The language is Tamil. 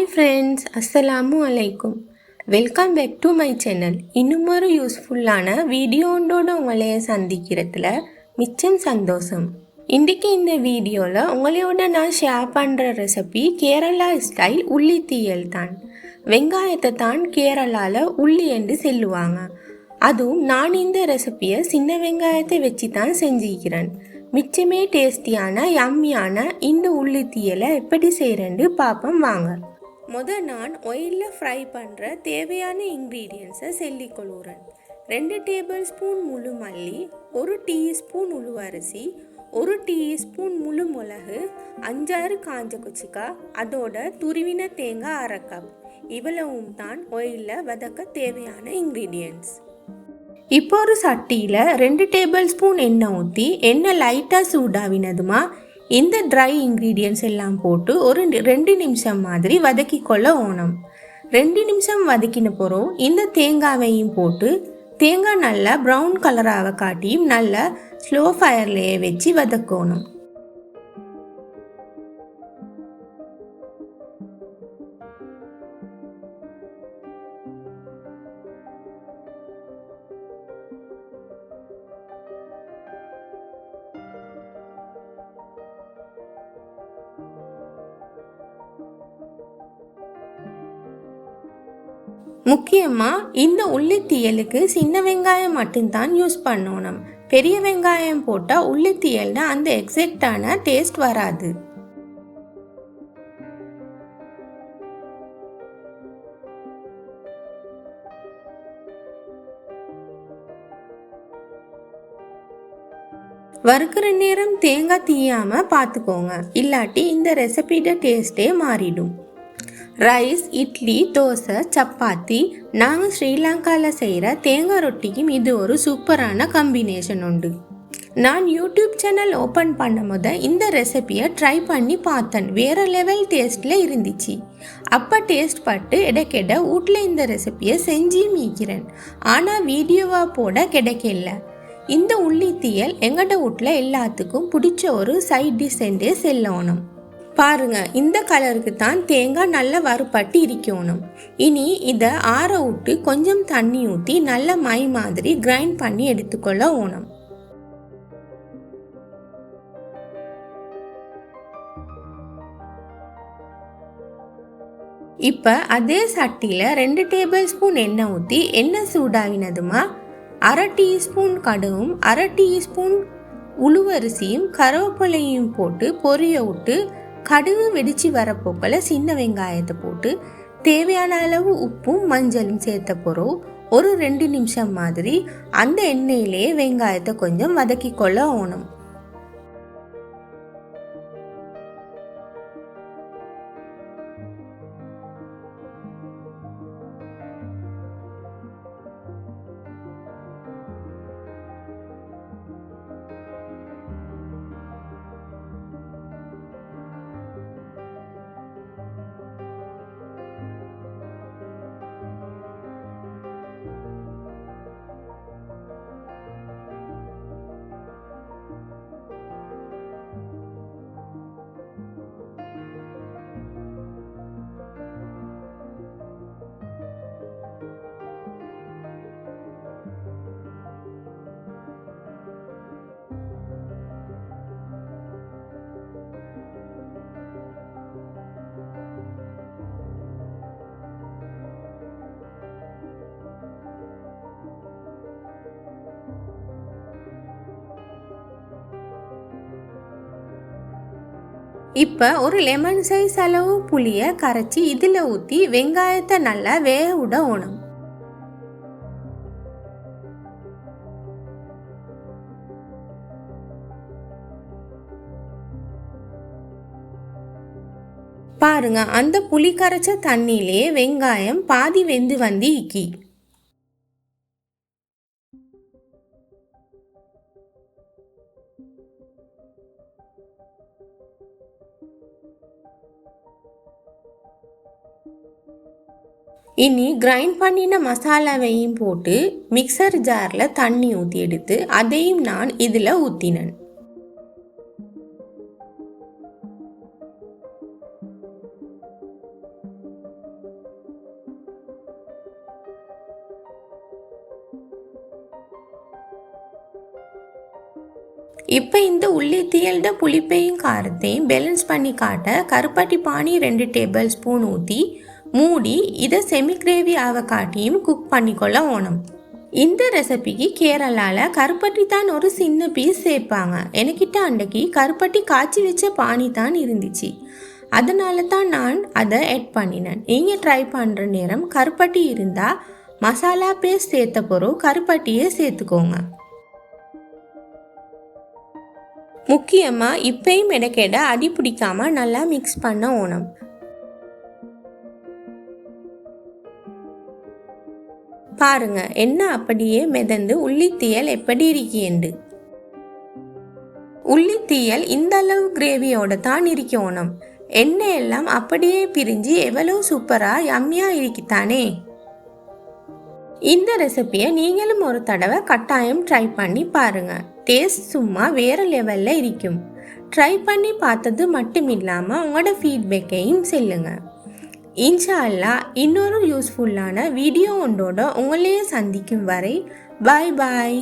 ஹாய் ஃப்ரெண்ட்ஸ் அஸ்ஸலாமு அலைக்கும் welcome back to my channel இன்னும் ஒரு யூஸ்ஃபுல்லான வீடியோண்டோட உங்களைய சந்திக்கிறதுல மிச்சம் சந்தோஷம். இன்றைக்கி இந்த வீடியோவில் உங்களோட நான் ஷேர் பண்ணுற ரெசிபி கேரளா ஸ்டைல் உள்ளி தீயல் தான். வெங்காயத்தை தான் கேரளாவில் உள்ளி என்று சொல்லுவாங்க. அதுவும் நான் இந்த ரெசிப்பியை சின்ன வெங்காயத்தை வச்சு தான் செஞ்சுக்கிறேன். மிச்சமே டேஸ்டியான யம்மியான இந்த உள்ளி தீயலை எப்படி செய்கிறேன்னு பார்ப்போம் வாங்க. முதல் நான் ஒயிலில் ஃப்ரை பண்ணுற தேவையான இன்க்ரீடியன்ஸை செல்லிக்கொள்கிறேன். ரெண்டு டேபிள் ஸ்பூன் முழு மல்லி ஒரு டீஸ்பூன் உளுவரிசி ஒரு டீஸ்பூன் முழு மிளகு அஞ்சாறு காஞ்ச குச்சிக்காய் அதோட துருவின தேங்காய் அரை கப் இவ்வளவும் தான் ஒயிலில் வதக்க தேவையான இன்க்ரீடியன்ஸ் இப்போ ஒரு சட்டியில் ரெண்டு டேபிள் ஸ்பூன் எண்ணெய் ஊற்றி எண்ணெய் லைட்டாக சூடாவினதுமா இந்த ட்ரை இன்க்ரீடியன்ஸ் எல்லாம் போட்டு ஒரு ரெண்டு நிமிஷம் மாதிரி வதக்கி கொள்ள ஓணும். ரெண்டு நிமிஷம் வதக்கின போகிறோம் இந்த தேங்காவையும் போட்டு தேங்காய் நல்லா ப்ரௌன் கலராக காட்டியும் நல்லா ஸ்லோ ஃபயர்லேயே வச்சு வதக்கணும். முக்கியமாக இந்த உள்ளித்தியலுக்கு சின்ன வெங்காயம் மட்டும்தான் யூஸ் பண்ணணும். பெரிய வெங்காயம் போட்டால் உள்ளித்தீயல்னா அந்த எக்ஸாக்டான டேஸ்ட் வராது. வறுக்கிற நேரம் தேங்காய் தீயாமல் பார்த்துக்கோங்க இல்லாட்டி இந்த ரெசிபியோட டேஸ்ட்டே மாறிடும். ரைஸ் இட்லி தோசை சப்பாத்தி. நாங்கள் ஸ்ரீலங்காவில் செய்கிற தேங்காய் ரொட்டிக்கும் இது ஒரு சூப்பரான காம்பினேஷன் உண்டு. நான் யூடியூப் சேனல் ஓப்பன் பண்ணும் போது இந்த ரெசிபியை ட்ரை பண்ணி பார்த்தேன். வேறு லெவல் டேஸ்ட்டில் இருந்துச்சு. அப்போ டேஸ்ட் பட்டு இடக்கெட வீட்டில் இந்த ரெசிபியை செஞ்சு மீக்கிறேன் ஆனால் வீடியோவாக போட கிடைக்கல. இந்த உள்ளித்தியல் எங்கட வீட்டில் எல்லாத்துக்கும் பிடிச்ச ஒரு சைட் டிஷ் என்றே செல்லணும். பாருங்க இந்த கலருக்கு தான் தேங்காய் நல்லா வறுபட்டு இருக்கணும். இனி இதை ஆற விட்டு கொஞ்சம் தண்ணி ஊற்றி நல்ல மை மாதிரி கிரைண்ட் பண்ணி எடுத்துக்கொள்ள ஓணும் இப்போ அதே சட்டியில் ரெண்டு டேபிள் ஸ்பூன் எண்ணெய் ஊற்றி எண்ணெய் சூடாகினதுமா அரை டீஸ்பூன் கடுவும் அரை டீஸ்பூன் உளுவரிசியும் கருவேப்பிலையும் போட்டு பொரிய விட்டு கடுகு வெடிச்சு வரப்போக்கில் சின்ன வெங்காயத்தை போட்டு தேவையான அளவு உப்பும் மஞ்சளும் சேர்த்த போகிறோம் ஒரு ரெண்டு நிமிஷம் மாதிரி அந்த எண்ணெயிலேயே வெங்காயத்தை கொஞ்சம் வதக்கி கொள்ள ஓணும் இப்போ ஒரு லெமன் சைஸ் அளவு புளியை கரைச்சி இதில் ஊற்றி வெங்காயத்தை நல்லா வேக விடணும் பாருங்க அந்த புளி கரைச்ச தண்ணியிலே வெங்காயம் பாதி வெந்து வந்து இக்கி. இனி கிரைண்ட் பண்ணின மசாலாவையும் போட்டு மிக்சர் ஜாரில் தண்ணி ஊற்றி எடுத்து அதையும் நான் இதில் ஊற்றினேன் இப்போ இந்த உள்ளித்தியல்ட புளிப்பையும் காரத்தையும் பேலன்ஸ் பண்ணி காட்ட கருப்பட்டி பானி ரெண்டு டேபிள் ஸ்பூன் ஊற்றி மூடி இதை செமி கிரேவி ஆக காட்டியும் குக் பண்ணிக்கொள்ள ஓணும். இந்த ரெசிபிக்கு கேரளாவில் கருப்பட்டி தான் ஒரு சின்ன பீஸ் சேர்ப்பாங்க. எனக்கிட்ட அன்றைக்கு கருப்பட்டி காய்ச்சி வச்ச பானி தான் இருந்துச்சு. அதனால தான் நான் அதை ஆட் பண்ணினேன். நீங்கள் ட்ரை பண்ணுற நேரம் கருப்பட்டி இருந்தால் மசாலா பேஸ்ட் சேர்த்த பிறகு கருப்பட்டியே சேர்த்துக்கோங்க. முக்கியமாக இப்பயும் இடக்கெட அடி பிடிக்காமல் நல்லா மிக்ஸ் பண்ண ஓணும். பாருங்க என்ன அப்படியே மிதந்து உள்ளித்தீயல் எப்படி இருக்கேண்டு உள்ளித்தீயல் இந்த அளவு கிரேவியோட தான் இருக்கணும் எண்ணெய் எல்லாம் அப்படியே பிரிஞ்சு எவ்வளோ சூப்பரா யம்மியா இருக்கித்தானே? இந்த ரெசிபியை நீங்களும் ஒரு தடவை கட்டாயம் ட்ரை பண்ணி பாருங்க. டேஸ்ட் சும்மா வேற லெவல்ல இருக்கும். ட்ரை பண்ணி பார்த்தது மட்டும் இல்லாமல் உங்களோட ஃபீட்பேக்கையும் செல்லுங்கள் இன்ஷா அல்லா இன்னொரு யூஸ்ஃபுல்லான வீடியோ ஒன்றோட உங்களையே சந்திக்கும் வரை பாய் பாய்